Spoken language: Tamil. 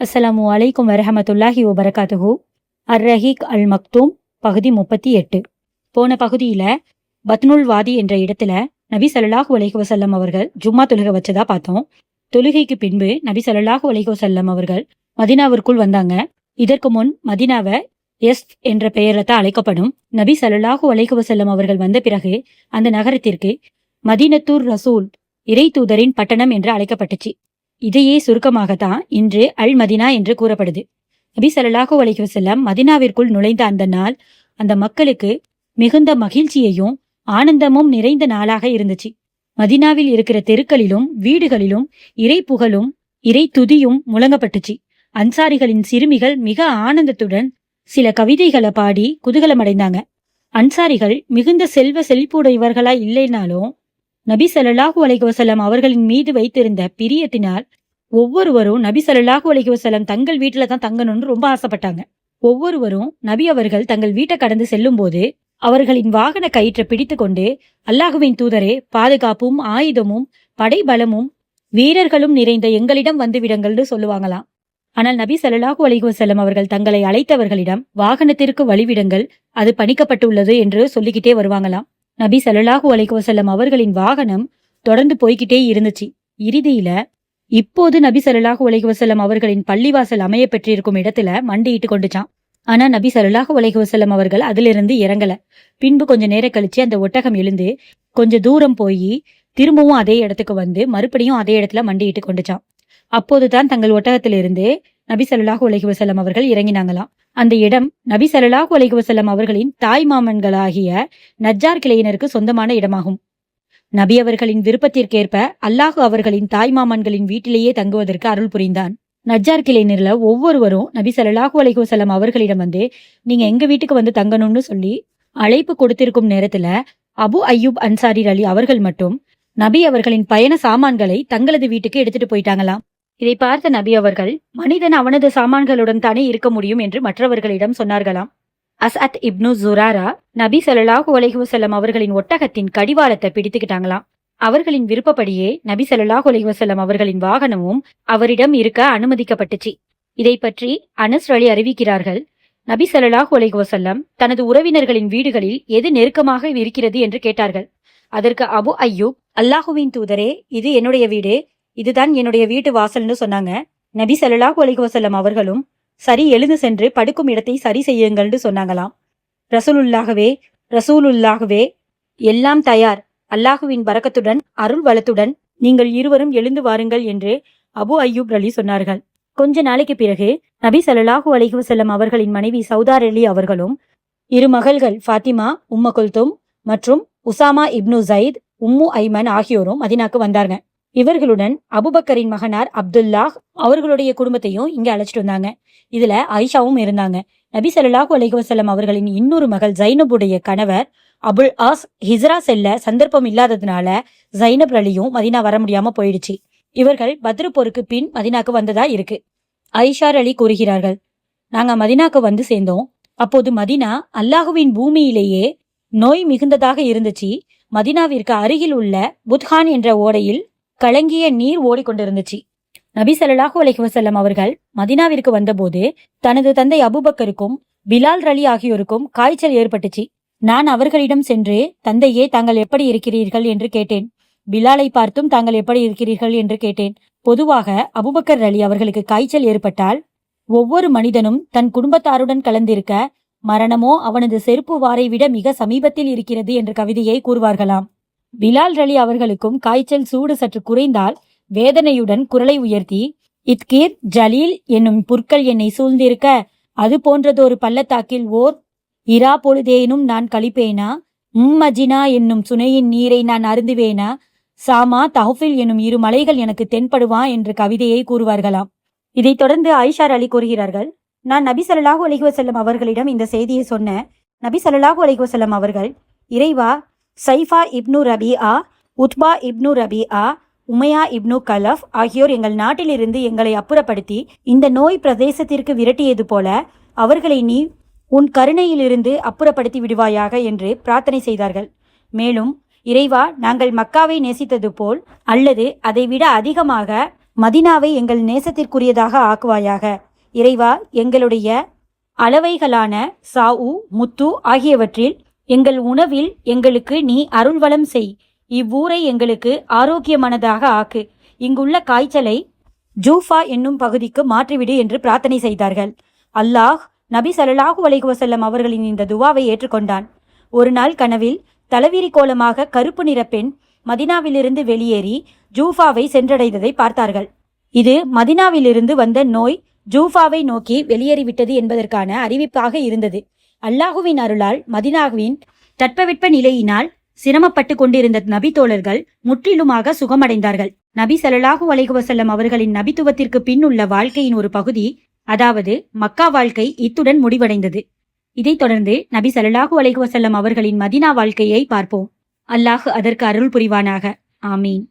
அஸ்ஸலாமு அலைக்கும் வரஹமத்துல்லாஹி வபரகாத்துஹு. அர் ரஹீக் அல் மக்தூம் பகுதி முப்பத்தி எட்டு. போன பகுதியில் பத்னுல் வாதி என்ற இடத்துல நபி சல்லாஹூ அலைஹி வசல்லம் அவர்கள் ஜும்மா தொழுகை வச்சதா பார்த்தோம். தொழுகைக்கு பின்பு நபி சல்லாஹூ அலைஹி வசல்லம் அவர்கள் மதினாவிற்குள் வந்தாங்க. இதற்கு முன் மதினாவை எஸ் என்ற பெயரில் தான் அழைக்கப்படும் நபி சல்லாஹூ அலைஹி வசல்லம் அவர்கள் வந்த பிறகு அந்த நகரத்திற்கு மதீனத்தூர் ரசூல் இறை தூதரின் பட்டணம் என்று அழைக்கப்பட்டுச்சு. இதையே சுருக்கமாகத்தான் இன்று அல் மதினா என்று கூறப்படுது. நபி ஸல்லல்லாஹு அலைஹி வசல்லம் மதினாவிற்குள் நுழைந்த அந்த நாள் அந்த மக்களுக்கு மிகுந்த மகிழ்ச்சியையும் ஆனந்தமும் நிறைந்த நாளாக இருந்துச்சு. மதினாவில் இருக்கிற தெருக்களிலும் வீடுகளிலும் இறை புகழும் இறை துதியும் முழங்கப்பட்டுச்சு. அன்சாரிகளின் சிறுமிகள் மிக ஆனந்தத்துடன் சில கவிதைகளை பாடி குதூகலமடைந்தாங்க. அன்சாரிகள் மிகுந்த செல்வ செழிப்புடையவர்களா இல்லைனாலும் நபி ஸல்லல்லாஹு அலைஹி வஸல்லம் அவர்களின் மீது வைத்திருந்த பிரியத்தினால் ஒவ்வொருவரும் நபி ஸல்லல்லாஹு அலைஹி வஸல்லம் தங்கள் வீட்டுல தான் தங்கணும்னு ரொம்ப ஆசைப்பட்டாங்க. ஒவ்வொருவரும் நபி அவர்கள் தங்கள் வீட்டை கடந்து செல்லும்போது அவர்களின் வாகன கயிற்றை பிடித்து கொண்டு அல்லாஹுவின் தூதரே பாதுகாப்பும் ஆயுதமும் படைபலமும் வீரர்களும் நிறைந்த எங்களிடம் வந்துவிடுங்கள்னு சொல்லுவாங்களாம். ஆனால் நபி ஸல்லல்லாஹு அலைஹி வஸல்லம் அவர்கள் தங்களை அழைத்தவர்களிடம் வாகனத்திற்கு வழிவிடுங்கள் அது பணிக்கப்பட்டுள்ளது என்று சொல்லிக்கிட்டே வருவாங்களாம். நபி ஸல்லல்லாஹு அலைஹி வஸல்லம் அவர்களின் வாகனம் தொடர்ந்து போய்கிட்டே இருந்துச்சு. இறுதியில இப்போது நபி ஸல்லல்லாஹு அலைஹி வஸல்லம் அவர்களின் பள்ளிவாசல் அமைய பெற்றிருக்கும் இடத்துல மண்டியிட்டு கொண்டுச்சான். ஆனா நபி ஸல்லல்லாஹு அலைஹி வஸல்லம் அவர்கள் அதிலிருந்து இறங்கல. பின்பு கொஞ்ச நேரம் கழிச்சு அந்த ஒட்டகம் எழுந்து கொஞ்ச தூரம் போய் திரும்பவும் அதே இடத்துக்கு வந்து மறுபடியும் அதே இடத்துல மண்டியிட்டு கொண்டுச்சான். அப்போதுதான் தங்கள் ஒட்டகத்திலிருந்து நபி ஸல்லல்லாஹு அலைஹி வஸல்லம் அவர்கள் இறங்கினாங்களாம். அந்த இடம் நபி சல்லாஹூ அலைஹி வஸல்லம் அவர்களின் தாய் மாமன்களாகிய நஜ்ஜார் கிளையினருக்கு சொந்தமான இடமாகும். நபி அவர்களின் விருப்பத்திற்கேற்ப அல்லாஹு அவர்களின் தாய் மாமன்களின் வீட்டிலேயே தங்குவதற்கு அருள் புரிந்தான். நஜ்ஜார் கிளையினர்ல ஒவ்வொருவரும் நபி சல்லாஹூ அலைஹி வஸல்லம் அவர்களிடம் வந்து நீங்க எங்க வீட்டுக்கு வந்து தங்கணும்னு சொல்லி அழைப்பு கொடுத்திருக்கும் நேரத்துல அபு அய்யூப் அன்சாரி அலி அவர்கள் மட்டும் நபி அவர்களின் பயண சாமான்களை தங்களது வீட்டுக்கு எடுத்துட்டு போயிட்டாங்களாம். இதை பார்த்த நபி அவர்கள் மனிதன் அவனது சாமான்களுடன் தானே இருக்க முடியும் என்று மற்றவர்களிடம் சொன்னார்களாம். அஸ்அத் இப்னு ஜுராரா நபி ஸல்லல்லாஹு அலைஹுவசல்லம் அவர்களின் ஒட்டகத்தின் கடிவாளத்தை பிடித்துக்கிட்டாங்களாம். அவர்களின் விருப்பப்படியே நபி ஸல்லல்லாஹு அலைஹுவசல்லம் அவர்களின் வாகனமும் அவரிடம் இருக்க அனுமதிக்கப்பட்டுச்சு. இதை பற்றி அனஸ் அலி அறிவிக்கிறார்கள் நபி ஸல்லல்லாஹு அலைஹுவசல்லம் தனது உறவினர்களின் வீடுகளில் எது நெருக்கமாக இருக்கிறது என்று கேட்டார்கள். அதற்கு அபு அய்யூப் அல்லாஹுவின் தூதரே இது என்னுடைய வீடு இதுதான் என்னுடைய வீட்டு வாசல்னு சொன்னாங்க. நபி சல்லாஹ் அலைஹி அவர்களும் சரி எழுந்து சென்று படுக்கும் இடத்தை சரி செய்யுங்கள்னு சொன்னாங்களாம். ரசூலுல்லாகவே ரசூலுல்லாகவே எல்லாம் தயார். அல்லாஹுவின் பறக்கத்துடன் அருள் வளத்துடன் நீங்கள் இருவரும் எழுந்து வாருங்கள் என்று அபு அய்யூப் அலி சொன்னார்கள். கொஞ்ச நாளைக்கு பிறகு நபி ஸல்லல்லாஹு அலைஹி அவர்களின் மனைவி சௌதார் அலி அவர்களும் இரு மகள்கள் ஃபாத்திமா உம்ம குல்தும் மற்றும் Usama ibn Zayd Umm Ayman ஆகியோரும் மதினாக்கு வந்தாங்க. இவர்களுடன் அபுபக்கரின் மகனார் அப்துல்லாஹ் அவர்களுடைய குடும்பத்தையும் இங்க அழைச்சிட்டு வந்தாங்க. இதுல ஐஷாவும் இருந்தாங்க. நபி சல்லாஹூ அலைஹி வஸல்லம் அவர்களின் இன்னொரு மகள் ஜைனபுடைய கணவர் அபுல் ஆஸ் ஹிஸ்ரா செல்ல சந்தர்ப்பம் இல்லாததுனால ஜைனப் அலியும் மதினா வர முடியாம போயிடுச்சு. இவர்கள் பத்ரு போருக்கு பின் மதினாக்கு வந்ததா இருக்கு. ஐஷார் அலி கூறுகிறார்கள் நாங்க மதினாக்கு வந்து சேர்ந்தோம். அப்போது மதினா அல்லாஹுவின் பூமியிலேயே நோய் மிகுந்ததாக இருந்துச்சு. மதினாவிற்கு அருகில் உள்ள புத்ஹான் என்ற ஓடையில் கலங்கிய நீர் ஓடிக்கொண்டிருந்துச்சு. நபி சல்லாஹு அலஹி வசல்லம் அவர்கள் மதினாவிற்கு வந்தபோது தனது தந்தை அபுபக்கருக்கும் பிலால் ரலி ஆகியோருக்கும் காய்ச்சல் ஏற்பட்டுச்சு. நான் அவர்களிடம் சென்று தந்தையே தாங்கள் எப்படி இருக்கிறீர்கள்? என்று கேட்டேன். பிலாலை பார்த்தும் தாங்கள் எப்படி இருக்கிறீர்கள்? என்று கேட்டேன். பொதுவாக அபுபக்கர் அலி அவர்களுக்கு காய்ச்சல் ஏற்பட்டால் ஒவ்வொரு மனிதனும் தன் குடும்பத்தாருடன் கலந்திருக்க மரணமோ அவனது செருப்பு வாரை விட மிக சமீபத்தில் இருக்கிறது என்ற கவிதையை கூறுவார்களாம். பிலால் ரலி அவர்களுக்கும் காய்ச்சல் சூடு சற்று குறைந்தால் வேதனையுடன் குரலை உயர்த்தி இத்கீர் ஜலீல் என்னும் புற்கள் என்னை சூழ்ந்திருக்க அது போன்றதொரு பள்ளத்தாக்கில் ஓர் இரா பொழுதேனும் நான் கழிப்பேனா உம்மஜினா என்னும் சுனையின் நீரை நான் அருந்துவேனா? சாமா தஹ்ஃபில் என்னும் இரு மலைகள் எனக்கு தென்படுவா? என்ற கவிதையை கூறுவார்களாம். இதைத் தொடர்ந்து ஐஷார் அலி கூறுகிறார்கள் நான் நபி ஸல்லல்லாஹு அலைஹி அவர்களிடம் இந்த செய்தியை சொன்ன நபி ஸல்லல்லாஹு அலைஹி அவர்கள் இறைவா சைஃபா இப்னு ரபிஆ உத்பா இப்னு ரபிஆ உமையா இப்னு கலஃப் ஆகியோர் எங்கள் நாட்டிலிருந்து எங்களை அப்புறப்படுத்தி இந்த நோய் பிரதேசத்திற்கு விரட்டியது போல அவர்களை நீ உன் கருணையிலிருந்து அப்புறப்படுத்தி விடுவாயாக என்று பிரார்த்தனை செய்தார்கள். மேலும் இறைவா நாங்கள் மக்காவை நேசித்தது போல் அல்லது அதைவிட அதிகமாக மதினாவை எங்கள் நேசத்திற்குரியதாக ஆக்குவாயாக. இறைவா எங்களுடைய அளவைகளான சாவு முத்து ஆகியவற்றில் எங்கள் உணவில் எங்களுக்கு நீ அருள்வளம் செய். இவ்வூரை எங்களுக்கு ஆரோக்கியமானதாக ஆக்கு. இங்குள்ள காய்ச்சலை ஜூஃபா என்னும் பகுதிக்கு மாற்றிவிடு என்று பிரார்த்தனை செய்தார்கள். அல்லாஹ் நபி ஸல்லல்லாஹு அலைஹி வஸல்லம் அவர்களின் இந்த துவாவை ஏற்றுக்கொண்டான். ஒரு நாள் கனவில் தலைவிரி கோலமாக கருப்பு நிற பெண் மதினாவிலிருந்து வெளியேறி ஜூஃபாவை சென்றடைந்ததை பார்த்தார்கள். இது மதினாவிலிருந்து வந்த நோய் ஜூஃபாவை நோக்கி வெளியேறிவிட்டது என்பதற்கான அறிவிப்பாக இருந்தது. அல்லாஹுவின் அருளால் மதினாவின் தட்பவெட்ப நிலையினால் சிரமப்பட்டு கொண்டிருந்த நபி தோழர்கள் முற்றிலுமாக சுகமடைந்தார்கள். நபி சலலாஹு அலைகுவசல்லம் அவர்களின் நபித்துவத்திற்கு பின் உள்ள வாழ்க்கையின் ஒரு பகுதி அதாவது மக்கா வாழ்க்கை இத்துடன் முடிவடைந்தது. இதைத் தொடர்ந்து நபி சலலாஹு அலைகுவசல்லம் அவர்களின் மதினா வாழ்க்கையை பார்ப்போம். அல்லாஹு அதற்கு அருள் புரிவானாக. ஆமீன்.